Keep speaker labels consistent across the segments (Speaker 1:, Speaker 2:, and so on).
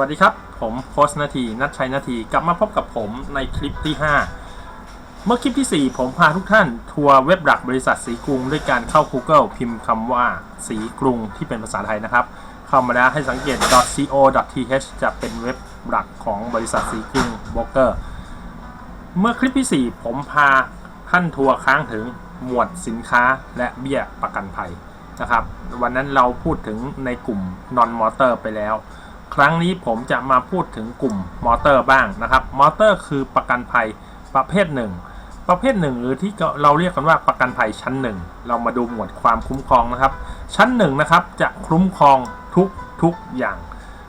Speaker 1: วัสดีครับ ผมโค้ชนาที นัทชัยนาที กลับมาพบกับผมในคลิปที่ 5 เมื่อคลิปที่ 4 ผมพาทุกท่านทัวร์เว็บหลักบริษัทสีกรุง ด้วยการเข้า Google พิมพ์คำว่าสีกรุงที่เป็นภาษาไทยนะครับ เข้ามาแล้วให้สังเกต .co.th จะเป็นเว็บหลักของบริษัทสีกรุงโบรกเกอร์ เมื่อคลิปที่ 4 ผมพาท่านทัวร์ค้างถึงหมวดสินค้าและเบี้ยประกันภัยนะครับ วันนั้นเราพูดถึงในกลุ่ม non motor ไปแล้ว ครั้งนี้ผมจะมาพูดถึงกลุ่มมอเตอร์บ้างนะครับ มอเตอร์คือประกันภัยประเภทหนึ่ง ประเภทหนึ่งหรือที่เราเรียกกันว่าประกันภัยชั้นหนึ่งเรามาดูหมวดความคุ้มครองนะครับ ชั้นหนึ่งนะครับจะคุ้มครองทุกทุกอย่าง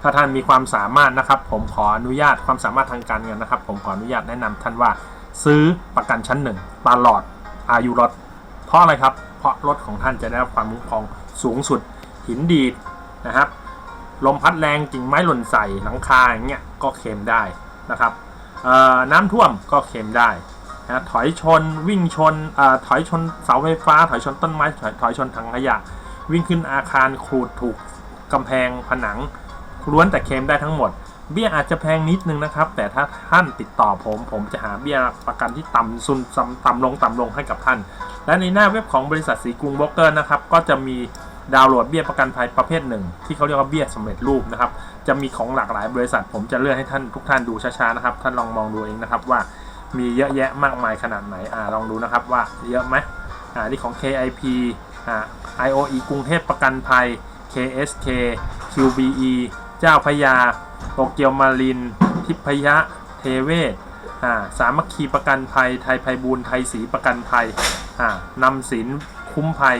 Speaker 1: ถ้าท่านมีความสามารถนะครับ ผมขออนุญาตความสามารถทางการเงินนะครับ ผมขออนุญาตแนะนำท่านว่าซื้อประกันชั้นหนึ่งตลอดอายุรถ เพราะอะไรครับ เพราะรถของท่านจะได้รับความคุ้มครองสูงสุดหินดีดนะครับ ลมพัดแรงกิ่งไม้หล่นใส่หลังคาอย่างเงี้ยก็เคลมได้นะครับน้ำท่วมก็เคลมได้นะถอยชนวิ่งชนอถอยชนเสาไฟฟ้า ถอยชนต้นไม้ถอยถอยชนถังขยะ วิ่งขึ้นอาคารขูดถูกกำแพงผนังล้วนแต่เคลมได้ทั้งหมด เบี้ยอาจจะแพงนิดนึงนะครับ แต่ถ้าท่านติดต่อผม ผมจะหาเบี้ยประกันที่ต่ำสุดต่ำต่ำลงต่ำลงให้กับท่าน และในหน้าเว็บของบริษัทสีกรุงโบรกเกอร์นะครับก็จะมี ดาวน์โหลดเบี้ยประกันภัยประเภทหนึ่ง ที่เขาเรียกว่าเบี้ยสำเร็จรูปนะครับ จะมีของหลากหลายบริษัท ผมจะเลือนให้ท่านทุกท่านดูช้าๆนะครับ ท่านลองมองดูเองนะครับว่ามีเยอะแยะมากมายขนาดไหนอ่าลองดูนะครับว่าเยอะไหมอ่านี่ของ KIP อ่า IOE กรุงเทพประกันภัย KSK QBE เจ้าพยาโตเกียวมาริน ทิพยะ เทเวศอ่าสามัคคีประกันภัย ไทยภัยบูลไทยศรีประกันภัยอ่านำสินคุ้มภัย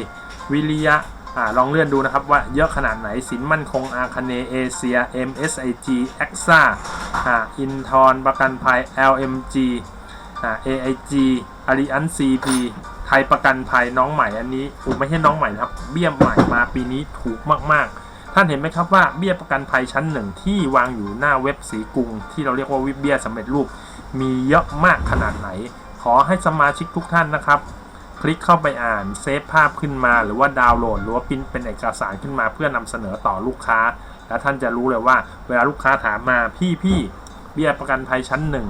Speaker 1: วิริยะ อ่าลองเลื่อนดูนะครับว่าเยอะขนาดไหนสินมั่นคงอาคเนเอเชีย MSIG แอคซ่าอ่าอินทรประกันภัย LMG อ่า AIG อาริอัน CP ไทยประกันภัยน้องใหม่อันนี้อูไม่ใช่น้องใหม่นะครับ เบี้ยใหม่มาปีนี้ถูกมากๆ ท่านเห็นไหมครับว่าเบี้ยประกันภัยชั้นหนึ่งที่วางอยู่หน้าเว็บสีกรุง ที่เราเรียกว่าวิบเบี้ยสำเร็จรูป มีเยอะมากขนาดไหน ขอให้สมาชิกทุกท่านนะครับ คลิกเข้าไปอ่านเซฟภาพขึ้นมา หรือว่าดาวน์โหลด หรือว่าปริ้นเป็นเอกสารขึ้นมาเพื่อนำเสนอต่อลูกค้า แล้วท่านจะรู้เลยว่า เวลาลูกค้าถามมาพี่พี่เบี้ยประกันภัยชั้นหนึ่ง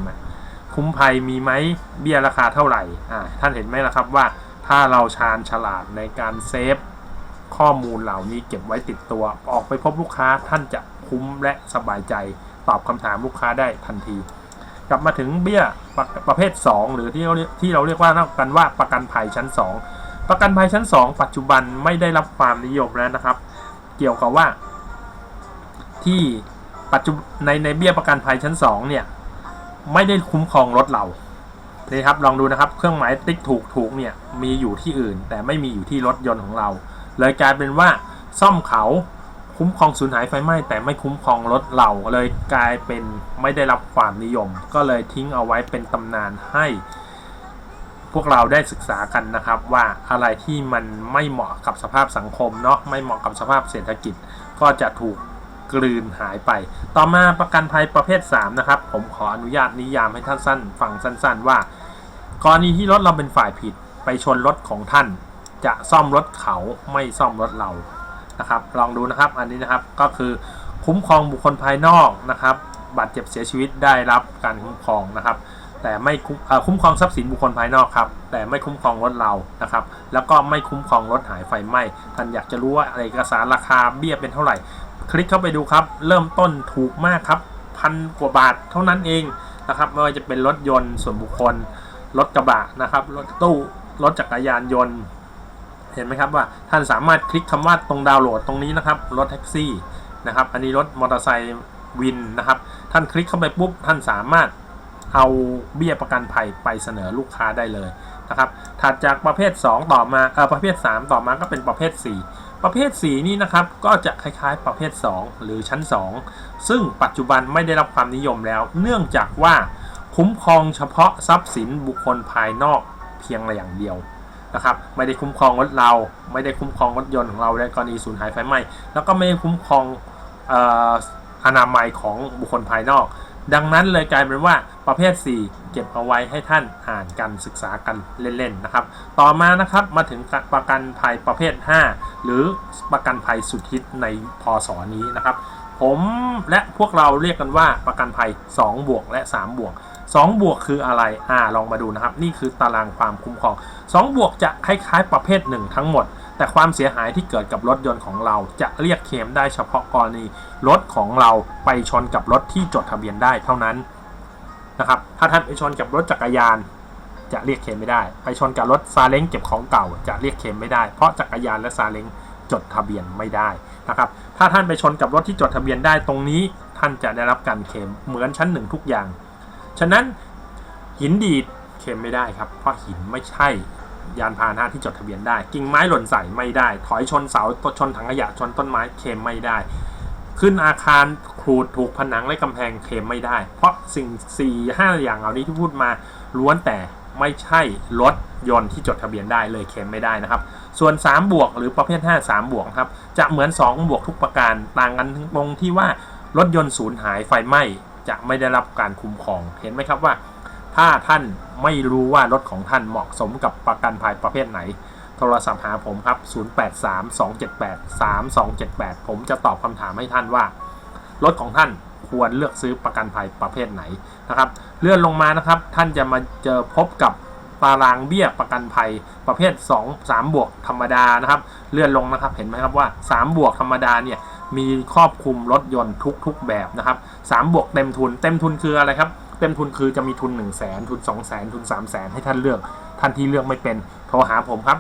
Speaker 1: คุ้มภัยมีไหมเบี้ยราคาเท่าไหร่อ่าท่านเห็นไหมล่ะครับว่าถ้าเราชาญฉลาดในการเซฟข้อมูลเหล่านี้เก็บไว้ติดตัว ออกไปพบลูกค้าท่านจะคุ้มและสบายใจ ตอบคำถามลูกค้าได้ทันที กลับมาถึงเบี้ยประประเภท 2 หรือที่เราเรียกที่เราเรียกว่ากันว่าประกันภัยชั้น 2 ประกันภัยชั้น 2 ปัจจุบันไม่ได้รับความนิยมแล้วนะครับ เกี่ยวกับว่า ที่ปัจจุในในเบี้ยประกันภัยชั้น 2 เนี่ย ไม่ได้คุ้มครองรถเรานี่ครับลองดูนะครับเครื่องหมายติ๊กถูกถูกเนี่ยมีอยู่ที่อื่น แต่ไม่มีอยู่ที่รถยนต์ของเรา เลยกลายเป็นว่าซ่อมเขา คุ้มครองสูญหายไฟไหม้แต่ไม่คุ้มครองรถเราเลยกลายเป็นไม่ได้รับความนิยม ก็เลยทิ้งเอาไว้เป็นตำนานให้ พวกเราได้ศึกษากันนะครับว่าอะไรที่มันไม่เหมาะกับสภาพสังคมเนาะไม่เหมาะกับสภาพเศรษฐกิจ ก็จะถูกกลืนหายไป ต่อมาประกันภัยประเภท 3 นะครับ ผมขออนุญาตนิยามให้ท่านสั้นฟังสั้น ๆ ว่า กรณีที่รถเราเป็นฝ่ายผิดไปชนรถของท่าน จะซ่อมรถเขาไม่ซ่อมรถเรา นะครับ ลองดูนะครับ อันนี้นะครับก็คือคุ้มครองบุคคลภายนอกนะครับบาดเจ็บเสียชีวิตได้รับการคุ้มครองนะครับ แต่ไม่คุ้มเอ่อคุ้มครองทรัพย์สินบุคคลภายนอกครับ แต่ไม่คุ้มครองรถเรานะครับ แล้วก็ไม่คุ้มครองรถหายไฟไหม้ท่านอยากจะรู้ว่าเอกสารราคาเบี้ยเป็นเท่าไหร่ คลิกเข้าไปดูครับ เริ่มต้นถูกมากครับพันกว่าบาทเท่านั้นเองนะครับไม่ว่าจะเป็นรถยนต์ส่วนบุคคลรถกระบะนะครับรถตู้รถจักรยานยนต์ เห็นไหมครับว่าท่านสามารถคลิกคำว่าตรงดาวน์โหลดตรงนี้นะครับรถแท็กซี่นะครับอันนี้รถมอเตอร์ไซค์วินนะครับท่านคลิกเข้าไปปุ๊บท่านสามารถเอาเบี้ยประกันภัยไปเสนอลูกค้าได้เลยนะครับถัดจากประเภท 2 ต่อมาเออประเภท 3 ต่อมาก็เป็นประเภท 4 ประเภท 4 นี่นะครับก็จะคล้ายๆประเภท 2 หรือชั้น 2 ซึ่งปัจจุบันไม่ได้รับความนิยมแล้ว เนื่องจากว่าคุ้มครองเฉพาะทรัพย์สินบุคคลภายนอกเพียงอย่างเดียว นะครับไม่ได้คุ้มครองรถเรา ไม่ได้คุ้มครองรถยนต์ของเราในกรณีสูญหายไฟไหม้แล้วก็ไม่ได้คุ้มครองเอ่ออนามัยของบุคคลภายนอก ดังนั้นเลยกลายเป็นว่าประเภท 4 เก็บเอาไว้ให้ท่านอ่านกันศึกษากันเล่นๆนะครับ ต่อมานะครับมาถึงประกันภัยประเภท 5 หรือประกันภัยสุดฮิตในพศนี้นะครับ ผมและพวกเราเรียกกันว่าประกันภัย 2 บวกและ 3 บวก 2 บวกคืออะไรอ่าลองมาดูนะครับ นี่คือตารางความคุ้มครอง 2 บวกจะคล้ายๆประเภท 1 ทั้งหมด แต่ความเสียหายที่เกิดกับรถยนต์ของเรา จะเรียกเคลมได้เฉพาะกรณีรถของเราไปชนกับรถที่จดทะเบียนได้เท่านั้นนะครับ ถ้าท่านไปชนกับรถจักรยาน จะเรียกเคลมไม่ได้ ไปชนกับรถซาเล้งเก็บของเก่า จะเรียกเคลมไม่ได้ เพราะจักรยานและซาเล้งจดทะเบียนไม่ได้นะครับ ถ้าท่านไปชนกับรถที่จดทะเบียนได้ตรงนี้ ท่านจะได้รับการเคลมเหมือนชั้นหนึ่งทุกอย่าง ฉะนั้นหินดีดเคลมไม่ได้ครับ เพราะหินไม่ใช่ยานพาหนะที่จดทะเบียนได้ กิ่งไม้หล่นใส่ไม่ได้ ถอยชนเสาชนถังขยะชนต้นไม้เคลมไม่ได้ ขึ้นอาคารขูดถูกผนังและกำแพงเคลมไม่ได้ เพราะสิ่ง4ี่ห้าอย่างเหล่านี้ที่พูดมาล้วนแต่ไม่ใช่รถยนต์ที่จดทะเบียนได้เลยเคลมไม่ได้นะครับ ส่วน 3 บวกหรือประเภท 5 3 บวกครับ จะเหมือน 2 บวกทุกประการต่างกันตรงที่ว่ารถยนต์สูญหายไฟไหม้ จะไม่ได้รับการคุ้มครอง เห็นไหมครับว่า ถ้าท่านไม่รู้ว่ารถของท่านเหมาะสมกับประกันภัยประเภทไหน โทรศัพท์หาผมครับ 0832783278 ผมจะตอบคำถามให้ท่านว่า รถของท่านควรเลือกซื้อประกันภัยประเภทไหนนะครับ เลื่อนลงมานะครับ ท่านจะมาเจอพบกับตารางเบี้ยประกันภัยประเภท 2 3 บวกธรรมดานะครับ เลื่อนลงนะครับ เห็นไหมครับว่า 3 บวกธรรมดาเนี่ย มีครอบคลุมรถยนต์ทุก ๆ แบบนะครับ3บวกเต็มทุน เต็มทุนคืออะไรครับ เต็มทุนคือจะมีทุน 1 0 0 0 0แสนทุน 2 0 0 0 0 0ทุน 3 0 0 0 0 0ให้ท่านเลือก ท่านที่เลือกไม่เป็น โทรหาผมครับ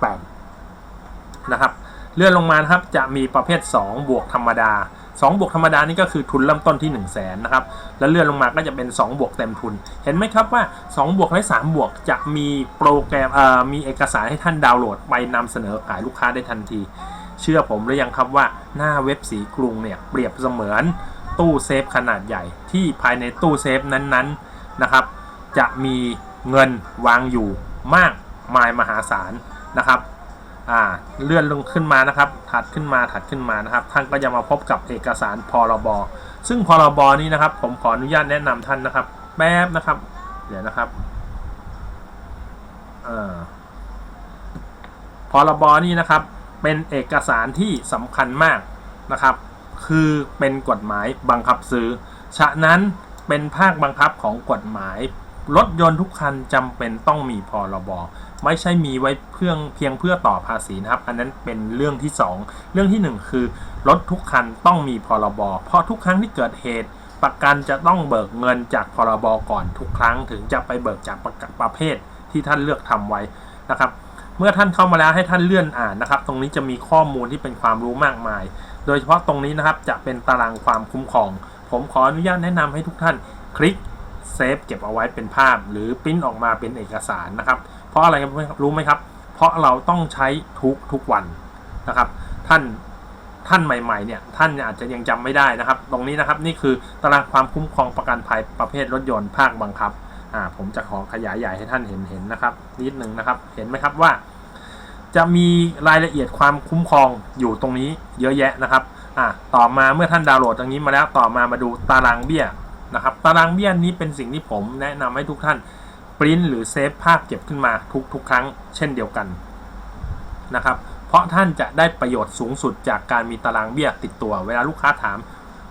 Speaker 1: 0832783278 นะครับ เลื่อนลงมาครับจะมีประเภท 2 บวกธรรมดา2บวกธรรมดานี่ก็คือทุนเริ่มต้นที่ 1 0 0 0 0แสนนะครับ แล้วเลื่อนลงมาก็จะเป็น 2 บวกเต็มทุน เห็นไหมครับว่า 2 บวกและ3บวกจะมีโปรแกรมเอ่อมีเอกสารให้ท่านดาวน์โหลด ไปนำเสนอขายลูกค้าได้ทันที เชื่อผมหรือยังครับว่าหน้าเว็บสีกรุงเนี่ยเปรียบเสมือนตู้เซฟขนาดใหญ่ ที่ภายในตู้เซฟนั้นๆนะครับ จะมีเงินวางอยู่มากมายมหาศาลนะครับเลื่อนลงขึ้นมานะครับ ถัดขึ้นมาถัดขึ้นมานะครับ ท่านก็จะมาพบกับเอกสารพรบซึ่งพรบนี้นะครับ ผมขออนุญาตแนะนำท่านนะครับ แป๊บนะครับ เดี๋ยวนะครับพรบนี้นะครับ เป็นเอกสารที่สำคัญมากนะครับ คือเป็นกฎหมายบังคับซื้อ ฉะนั้นเป็นภาคบังคับของกฎหมาย รถยนต์ทุกคันจำเป็นต้องมีพรบไม่ใช่มีไว้เพื่อเพียงเพื่อต่อภาษีนะครับ อันนั้นเป็นเรื่องที่ 2 เรื่องทีหนึ่1 คือรถทุกคันต้องมีพรบ เพราะทุกครั้งที่เกิดเหตุ ประกันจะต้องเบิกเงินจากพรบก่อนทุกครั้งถึงจะไปเบิกจากประกันประเภทที่ท่านเลือกทำไว้นะครับ เมื่อท่านเข้ามาแล้วให้ท่านเลื่อนอ่านนะครับ ตรงนี้จะมีข้อมูลที่เป็นความรู้มากมาย โดยเฉพาะตรงนี้นะครับจะเป็นตารางความคุ้มครอง ผมขออนุญาตแนะนำให้ทุกท่านคลิกเซฟเก็บเอาไว้เป็นภาพ หรือปริ้นออกมาเป็นเอกสารนะครับ เพราะอะไรรู้ไหมครับ เพราะเราต้องใช้ทุกทุกวันนะครับ ท่านท่านใหม่ๆเนี่ยท่านอาจจะยังจำไม่ได้นะครับ ตรงนี้นะครับนี่คือตารางความคุ้มครองประกันภัยประเภทรถยนต์ภาคบังคับอ่าผมจะขอขยายใหญ่ให้ท่านเห็นเห็นนะครับนิดนึงนะครับ เห็นไหมครับว่า จะมีรายละเอียดความคุ้มครองอยู่ตรงนี้เยอะแยะนะครับอ่าต่อมาเมื่อท่านดาวน์โหลดตรงนี้มาแล้วต่อมามาดูตารางเบี้ยนะครับตารางเบี้ยนี้เป็นสิ่งที่ผมแนะนำให้ทุกท่านปริ้นหรือเซฟภาพเก็บขึ้นมาทุกทุกครั้ง เช่นเดียวกันนะครับเพราะท่านจะได้ประโยชน์สูงสุดจากการมีตารางเบี้ยติดตัว เวลาลูกค้าถาม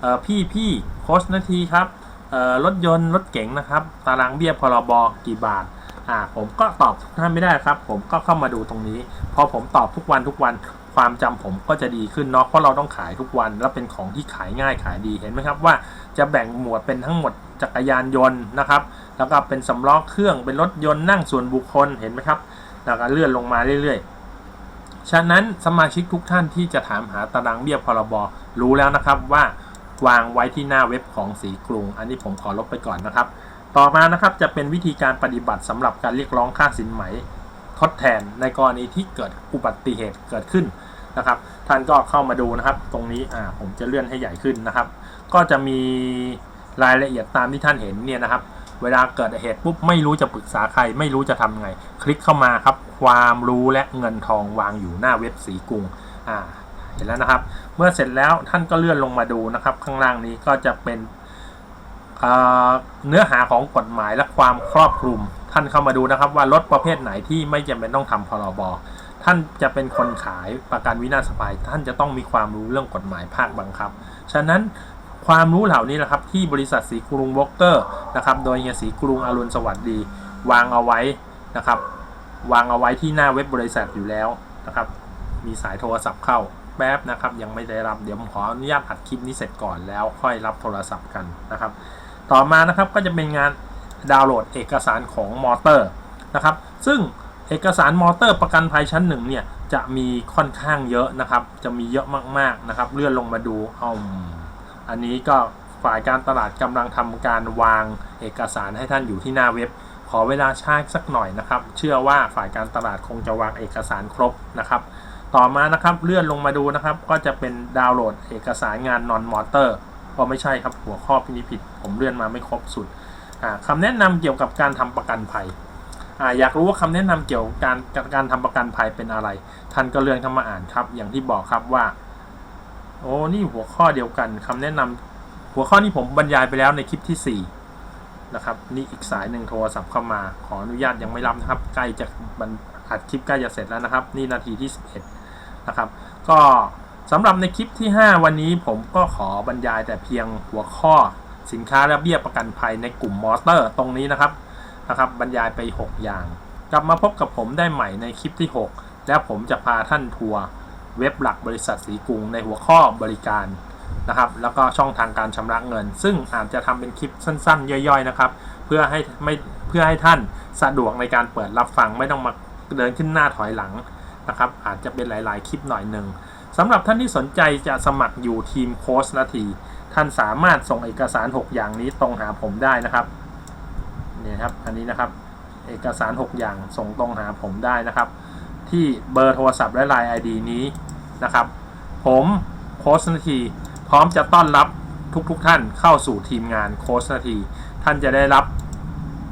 Speaker 1: เออพี่พี่โค้ชนาทีครับเออรถยนต์รถเก๋งนะครับ ตารางเบี้ยพรบกี่บาท อ่าผมก็ตอบทุกท่านไม่ได้ครับ ผมก็เข้ามาดูตรงนี้ พอผมตอบทุกวันทุกวันความจำผมก็จะดีขึ้นเนาะเพราะเราต้องขายทุกวัน แล้วเป็นของที่ขายง่ายขายดีเห็นไหมครับว่าจะแบ่งหมวดเป็นทั้งหมดจักรยานยนต์นะครับ แล้วก็เป็นสำล้อเครื่องเป็นรถยนต์นั่งส่วนบุคคลเห็นไหมครับแล้วก็เลื่อนลงมาเรื่อยๆ ฉะนั้นสมาชิกทุกท่านที่จะถามหาตารางเบี้ยพรบรู้แล้วนะครับว่าวางไว้ที่หน้าเว็บของสีกรุง อันนี้ผมขอลบไปก่อนนะครับ ต่อมานะครับจะเป็นวิธีการปฏิบัติสำหรับการเรียกร้องค่าสินไหมทดแทนในกรณีที่เกิดอุบัติเหตุเกิดขึ้นนะครับ ท่านก็เข้ามาดูนะครับ ตรงนี้อ่าผมจะเลื่อนให้ใหญ่ขึ้นนะครับ ก็จะมีรายละเอียดตามที่ท่านเห็นเนี่ยนะครับ เวลาเกิดเหตุปุ๊บไม่รู้จะปรึกษาใคร ไม่รู้จะทำไง คลิกเข้ามาครับ ความรู้และเงินทองวางอยู่หน้าเว็บสีกรุงอ่าเห็นแล้วนะครับ เมื่อเสร็จแล้วท่านก็เลื่อนลงมาดูนะครับ ข้างล่างนี้ก็จะเป็น เนื้อหาของกฎหมายและความครอบคลุม ท่านเข้ามาดูนะครับ ว่ารถประเภทไหนที่ไม่จำเป็นต้องทำพรบท่านจะเป็นคนขายประกันวินาศภัย ท่านจะต้องมีความรู้เรื่องกฎหมายภาคบังคับ ฉะนั้นความรู้เหล่านี้แหละครับที่บริษัทสีกรุงวอลเกอร์นะครับโดยเฮียสีกรุงอรุณสวัสดี วางเอาไว้นะครับ วางเอาไว้ที่หน้าเว็บบริษัทอยู่แล้วนะครับ มีสายโทรศัพท์เข้าแป๊บนะครับ ยังไม่ได้รับเดี๋ยวผมขออนุญาตอัดคลิปนี้เสร็จก่อนแล้วค่อยรับโทรศัพท์กันนะครับ ต่อมานะครับก็จะเป็นงานดาวน์โหลดเอกสารของมอเตอร์นะครับ ซึ่งเอกสารมอเตอร์ประกันภัยชั้นหนึ่งเนี่ยจะมีค่อนข้างเยอะนะครับ จะมีเยอะมากๆนะครับ เลื่อนลงมาดูเอาอันนี้ก็ฝ่ายการตลาดกำลังทำการวางเอกสารให้ท่านอยู่ที่หน้าเว็บ ขอเวลาช้าสักหน่อยนะครับ เชื่อว่าฝ่ายการตลาดคงจะวางเอกสารครบนะครับ ต่อมานะครับเลื่อนลงมาดูนะครับ ก็จะเป็นดาวน์โหลดเอกสารงานนอนมอเตอร์ ก็ไม่ใช่ครับหัวข้อพินิจผิด ผมเลื่อนมาไม่ครบสุดอ่าคำแนะนำเกี่ยวกับการทำประกันภัยออยากรู้ว่าคำแนะนำเกี่ยวกับการการทำประกันภัยเป็นอะไร ท่านก็เลื่อนเข้ามาอ่านครับ อย่างที่บอกครับว่า โอ้นี่หัวข้อเดียวกันคำแนะนำหัวข้อนี้ผมบรรยายไปแล้วในคลิปที่4นะครับนี่อีกสายหนึ่งโทรศัพท์เข้ามา ขออนุญาตยังไม่รับนะครับ ใกล้จะบรรอัดคลิปใกล้จะเสร็จแล้วนะครับ นี่นาทีที่11นะครับ ก็ สำหรับในคลิปที่ 5 วันนี้ผมก็ขอบรรยายแต่เพียงหัวข้อสินค้าและเบี้ยประกันภัยในกลุ่มมอเตอร์ตรงนี้นะครับนะครับบรรยายไป 6 อย่าง กลับมาพบกับผมได้ใหม่ในคลิปที่ 6 แล้วผมจะพาท่านทัวร์เว็บหลักบริษัทสีกรุงในหัวข้อบริการนะครับแล้วก็ช่องทางการชำระเงิน ซึ่งอาจจะทำเป็นคลิปสั้นๆ ย่อยๆนะครับเพื่อให้ไม่เพื่อให้ท่านสะดวกในการเปิดรับฟังไม่ต้องมาเดินขึ้นหน้าถอยหลังนะครับอาจจะเป็นหลายๆ คลิปหน่อยหนึ่ง สำหรับท่านที่สนใจจะสมัครอยู่ทีมโค้ชนาที ท่านสามารถส่งเอกสาร 6 อย่างนี้ตรงหาผมได้นะครับเนี่ยครับอันนี้นะครับเอกสาร 6 อย่างส่งตรงหาผมได้นะครับ ที่เบอร์โทรศัพท์และ Line ID นี้นะครับ ผมโค้ชนาที พร้อมจะต้อนรับทุกๆทท่านเข้าสู่ทีมงานโค้ชนาที ท่านจะได้รับ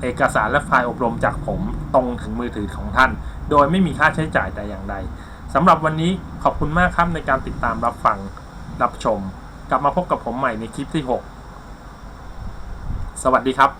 Speaker 1: เอกสารและไฟล์อบรมจากผมตรงถึงมือถือของท่าน โดยไม่มีค่าใช้จ่ายแต่อย่างใด สำหรับวันนี้ขอบคุณมากครับในการติดตามรับฟังรับชม กลับมาพบกับผมใหม่ในคลิปที่ 6 สวัสดีครับ